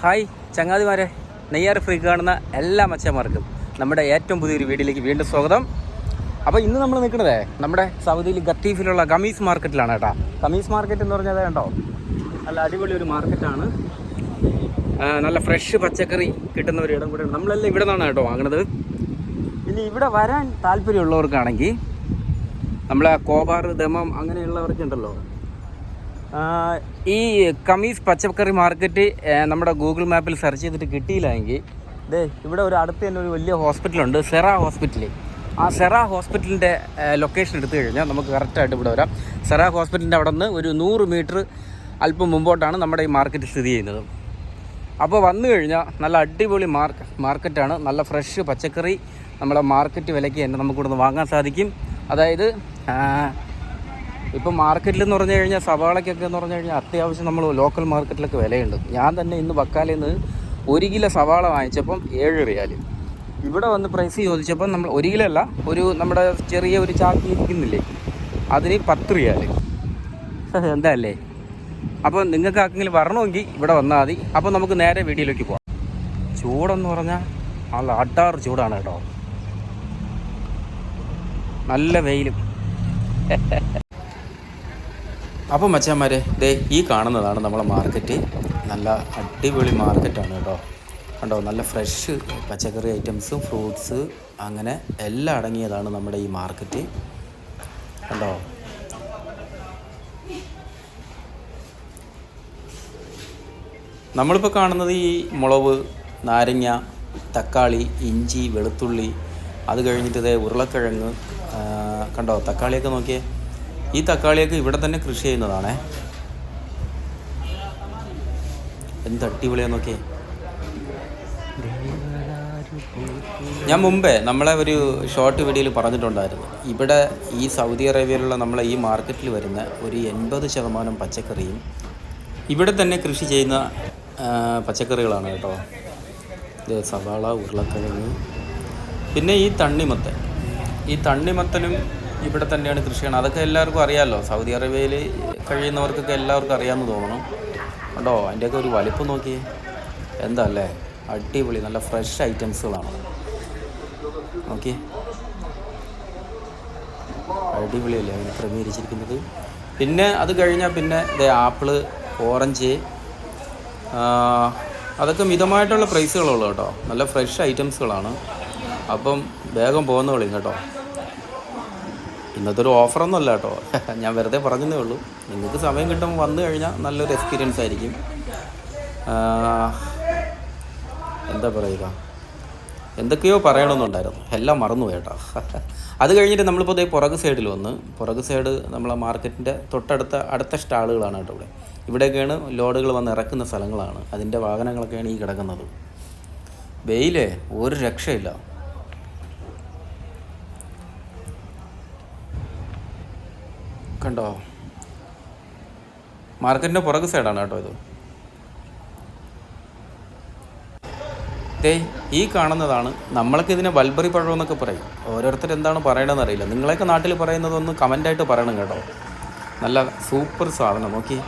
Hi ചങ്ങാതിമാരെ Neyyar free കാണുന്ന എല്ലാ മച്ചന്മാർക്കും നമ്മുടെ ഏറ്റവും പുതിയൊരു വീഡിയോയിലേക്ക് വീണ്ടും സ്വാഗതം. അപ്പോൾ ഇന്ന് നമ്മൾ നിൽക്കുന്നത് നമ്മുടെ സൗദിയിൽ ഗത്തീഫിലുള്ള കമീസ് മാർക്കറ്റിലാണ് കേട്ടോ. കമീസ് മാർക്കറ്റ് എന്ന് പറഞ്ഞാൽ കണ്ടോ? നല്ല അടിപൊളി ഒരു മാർക്കറ്റാണ്. നല്ല ഫ്രഷ് പച്ചക്കറി കിട്ടുന്ന ഒരു ഇടം കൂടെ നമ്മളെല്ലാം ഇവിടെ നിന്നാണ് കേട്ടോ വാങ്ങുന്നത് ഇനി ഇവിടെ വരാൻ താല്പര്യമുള്ളവർക്കാണെങ്കിൽ നമ്മളെ കോബാർ ദമം അങ്ങനെയുള്ളവർക്കുണ്ടല്ലോ ഈ കമീസ് പച്ചക്കറി മാർക്കറ്റ് നമ്മുടെ ഗൂഗിൾ മാപ്പിൽ സെർച്ച് ചെയ്തിട്ട് കിട്ടിയില്ലെങ്കിൽ ദേ ഇവിടെ ഒരു അടുത്ത് തന്നെ ഒരു വലിയ ഹോസ്പിറ്റലുണ്ട് സെറ ഹോസ്പിറ്റൽ ആ സെറ ഹോസ്പിറ്റലിന്റെ ലൊക്കേഷൻ എടുത്തു കഴിഞ്ഞാൽ നമുക്ക് കറക്റ്റായിട്ട് ഇവിടെ വരാം. സെറ ഹോസ്പിറ്റലിന്റെ അവിടെ നിന്ന് ഒരു നൂറ് മീറ്റർ അല്പം മുമ്പോട്ടാണ് നമ്മുടെ ഈ മാർക്കറ്റ് സ്ഥിതി ചെയ്യുന്നത്. അപ്പോൾ വന്നു കഴിഞ്ഞാൽ നല്ല അടിപൊളി മാർക്ക് മാർക്കറ്റാണ്. നല്ല ഫ്രഷ് പച്ചക്കറി. നമ്മുടെ മാർക്കറ്റ് വിലയ്ക്ക് തന്നെ നമുക്കിവിടെ നിന്ന് വാങ്ങാൻ സാധിക്കും. അതായത് ഇപ്പം മാർക്കറ്റിൽ എന്ന് പറഞ്ഞു കഴിഞ്ഞാൽ സവാളയ്ക്കൊക്കെ എന്ന് പറഞ്ഞു കഴിഞ്ഞാൽ അത്യാവശ്യം നമ്മൾ ലോക്കൽ മാർക്കറ്റിലൊക്കെ വിലയുണ്ട്. ഞാൻ തന്നെ ഇന്ന് ബക്കാലയിൽ നിന്ന് ഒരു കിലോ സവാള വാങ്ങിച്ചപ്പം ഏഴ് റിയാൽ ഇവിടെ വന്ന് പ്രൈസ് ചോദിച്ചപ്പം നമ്മൾ ഒരു കിലോ അല്ല ഒരു നമ്മുടെ ചെറിയ ഒരു ചാക്കി ഇരിക്കുന്നില്ലേ അതിന് പത്ത് എന്താ അല്ലേ? അപ്പോൾ നിങ്ങൾക്ക് ആർക്കെങ്കിലും വരണമെങ്കിൽ ഇവിടെ വന്നാൽ മതി. അപ്പോൾ നമുക്ക് നേരെ വീഡിയോയിലേക്ക് പോകാം ചൂടെന്ന് പറഞ്ഞാൽ നല്ല അട്ടാർ ചൂടാണ് കേട്ടോ. നല്ല വെയിലും. അപ്പോൾ മച്ചാന്മാരെ ദേ ഈ കാണുന്നതാണ് നമ്മളെ മാർക്കറ്റ്. നല്ല അടിപൊളി മാർക്കറ്റാണ് കേട്ടോ. കണ്ടോ നല്ല ഫ്രഷ് പച്ചക്കറി ഐറ്റംസ് ഫ്രൂട്ട്സ് അങ്ങനെ എല്ലാം അടങ്ങിയതാണ് നമ്മുടെ ഈ മാർക്കറ്റ്. കണ്ടോ? നമ്മളിപ്പോൾ കാണുന്നത് ഈ മുളക് നാരങ്ങ തക്കാളി ഇഞ്ചി വെളുത്തുള്ളി. അത് കഴിഞ്ഞിട്ട് ഇതേ ഉരുളക്കിഴങ്ങ് കണ്ടോ തക്കാളിയൊക്കെ നോക്കിയേ. ഈ തക്കാളിയൊക്കെ ഇവിടെ തന്നെ കൃഷി ചെയ്യുന്നതാണേ. എന്ത് നോക്കിയേ. ഞാൻ മുമ്പേ നമ്മളെ ഒരു ഷോർട്ട് വീഡിയോയിൽ പറഞ്ഞിട്ടുണ്ടായിരുന്നു. ഇവിടെ ഈ സൗദി അറേബ്യയിലുള്ള നമ്മളെ ഈ മാർക്കറ്റിൽ വരുന്ന ഒരു എൺപത് ശതമാനം പച്ചക്കറിയും ഇവിടെ തന്നെ കൃഷി ചെയ്യുന്ന പച്ചക്കറികളാണ് കേട്ടോ. ഇത് സവാള ഉരുളക്കിഴങ്ങ് പിന്നെ ഈ തണ്ണിമത്തൻ. ഈ തണ്ണിമത്തനും ഇവിടെ തന്നെയാണ് കൃഷി ചെയ്യണം അതൊക്കെ എല്ലാവർക്കും അറിയാമല്ലോ സൗദി അറേബ്യയിൽ കഴിയുന്നവർക്കൊക്കെ എല്ലാവർക്കും അറിയാമെന്ന് തോന്നണം കണ്ടോ? അതിന്റെയൊക്കെ ഒരു വലിപ്പം നോക്കിയേ. എന്താ അല്ലേ അടിപൊളി. നല്ല ഫ്രഷ് ഐറ്റംസുകളാണ്. നോക്കിയേ. അടിപൊളിയല്ലേ? അതിന് ക്രമീകരിച്ചിരിക്കുന്നത്. പിന്നെ അത് കഴിഞ്ഞാൽ പിന്നെ ദേ ആപ്പിൾ ഓറഞ്ച് അതൊക്കെ മിതമായിട്ടുള്ള പ്രൈസുകളുള്ളൂ കേട്ടോ. നല്ല ഫ്രഷ് ഐറ്റംസുകളാണ്. അപ്പം വേഗം പോകുന്ന കളിയും കേട്ടോ. ഇന്നത്തെ ഒരു ഓഫറൊന്നുമല്ല കേട്ടോ. ഞാൻ വെറുതെ പറഞ്ഞതേ ഉള്ളൂ. നിങ്ങൾക്ക് സമയം കിട്ടുമ്പോൾ വന്നു കഴിഞ്ഞാൽ നല്ലൊരു എക്സ്പീരിയൻസ് ആയിരിക്കും. എന്താ പറയുക? എന്തൊക്കെയോ പറയണമെന്നുണ്ടായിരുന്നു. എല്ലാം മറന്നു കേട്ടോ. അത് കഴിഞ്ഞിട്ട് നമ്മളിപ്പോൾ ദേ പുറക് സൈഡിൽ വന്ന് പുറക് സൈഡ് നമ്മളെ മാർക്കറ്റിന്റെ തൊട്ടടുത്ത അടുത്ത സ്റ്റാളുകളാണ് കേട്ടോ ഇവിടെ. ഇവിടെയൊക്കെയാണ് ലോഡുകൾ വന്ന് ഇറക്കുന്ന സ്ഥലങ്ങളാണ്. അതിന്റെ വാഹനങ്ങളൊക്കെയാണ് ഈ കിടക്കുന്നത്. വെയിലേ ഒരു രക്ഷയില്ല. കണ്ടോ? മാർക്കറ്റിന്റെ പുറക് സൈഡാണ് കേട്ടോ ഇത്. ദേ ഈ കാണുന്നതാണ് നമ്മൾക്ക് ഇതിനെ ബൽബറി പഴം എന്നൊക്കെ പറയും. ഓരോരുത്തർ എന്താണ് പറയണമെന്ന് അറിയില്ല. നിങ്ങളെയൊക്കെ നാട്ടിൽ പറയുന്നതൊന്ന് കമന്റായിട്ട് പറയണം കേട്ടോ. നല്ല സൂപ്പർ സാധനം. നോക്കി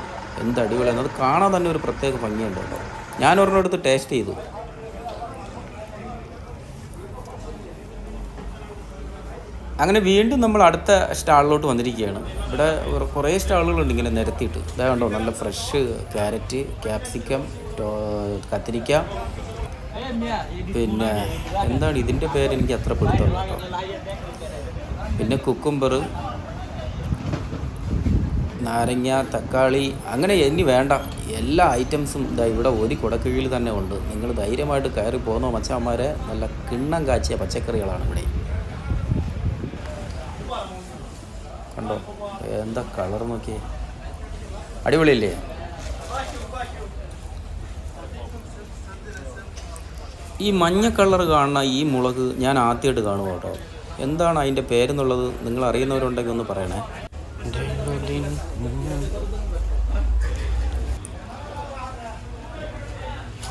എന്ത് അടിപൊളിയാണ് അത് കാണാൻ തന്നെ ഒരു പ്രത്യേക ഭംഗിയുണ്ട് കേട്ടോ. ഞാൻ ഒരെണ്ണം എടുത്ത് ടേസ്റ്റ് ചെയ്തു. അങ്ങനെ വീണ്ടും നമ്മൾ അടുത്ത സ്റ്റാളിലോട്ട് വന്നിരിക്കുകയാണ്. ഇവിടെ കുറേ സ്റ്റാളുകളുണ്ട് ഇങ്ങനെ നിരത്തിയിട്ട്. ഇതാ കണ്ടോ നല്ല ഫ്രഷ് ക്യാരറ്റ് ക്യാപ്സിക്കം കത്തിരിക്ക. പിന്നെ എന്താണ് ഇതിന്റെ പേര്? എനിക്ക് അത്ര പിടുത്തമില്ല കേട്ടോ. പിന്നെ കുക്കുംബർ നാരങ്ങ തക്കാളി അങ്ങനെ ഇനി വേണ്ട. എല്ലാ ഐറ്റംസും ഇതാ ഇവിടെ ഒരു കുടക്കീഴിൽ തന്നെ ഉണ്ട്. നിങ്ങൾ ധൈര്യമായിട്ട് കയറി പോകുന്ന മച്ചാന്മാരെ നല്ല കിണ്ണം കാച്ചിയ പച്ചക്കറികളാണ് ഇവിടെ. കണ്ടോ? എന്താ കളർ നോക്കിയേ? അടിപൊളിയല്ലേ? ഈ മഞ്ഞ കളർ കാണുന്ന ഈ മുളക് ഞാൻ ആദ്യമായിട്ട് കാണുക കേട്ടോ. എന്താണ് അതിന്റെ പേരെന്നുള്ളത് നിങ്ങൾ അറിയുന്നവരുണ്ടെങ്കിൽ ഒന്ന് പറയണേ.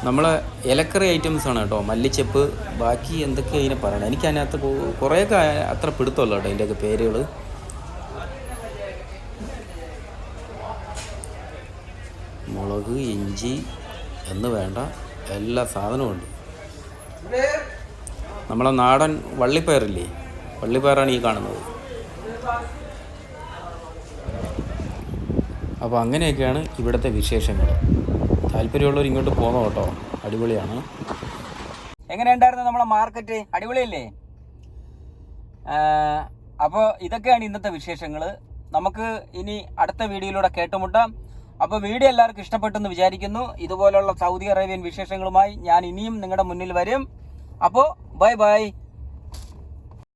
നമ്മളെ ഇലക്കറി ഐറ്റംസ് ആണ് കേട്ടോ. മല്ലിച്ചപ്പ് ബാക്കി എന്തൊക്കെ അതിനെ പറയണം? എനിക്ക് അതിനകത്ത് കുറേ കുറേയൊക്കെ അത്ര പിടുത്തമല്ല കേട്ടോ അതിന്റെയൊക്കെ പേരുകൾ മുളക് ഇഞ്ചി എന്ന് വേണ്ട എല്ലാ സാധനവും ഉണ്ട്. നമ്മളെ നാടൻ വള്ളിപ്പയറില്ലേ? വള്ളിപ്പയറാണ് ഈ കാണുന്നത്. അപ്പോൾ അങ്ങനെയൊക്കെയാണ് ഇവിടുത്തെ വിശേഷങ്ങൾ താല്പര്യമുള്ളവർ ഇങ്ങോട്ട് പോകണം കേട്ടോ? അടിപൊളിയാണ്. എങ്ങനെയുണ്ടായിരുന്നു നമ്മളെ മാർക്കറ്റ്? അടിപൊളിയല്ലേ? അപ്പോൾ ഇതൊക്കെയാണ് ഇന്നത്തെ വിശേഷങ്ങൾ നമുക്ക് ഇനി അടുത്ത വീഡിയോയിലൂടെ കേട്ടുമുട്ടാം. അപ്പോൾ വീഡിയോ എല്ലാവർക്കും ഇഷ്ടപ്പെട്ടെന്ന് വിചാരിക്കുന്നു. ഇതുപോലുള്ള സൗദി അറേബ്യൻ വിശേഷങ്ങളുമായി ഞാൻ ഇനിയും നിങ്ങളുടെ മുന്നിൽ വരും. അപ്പോൾ ബൈ ബൈ.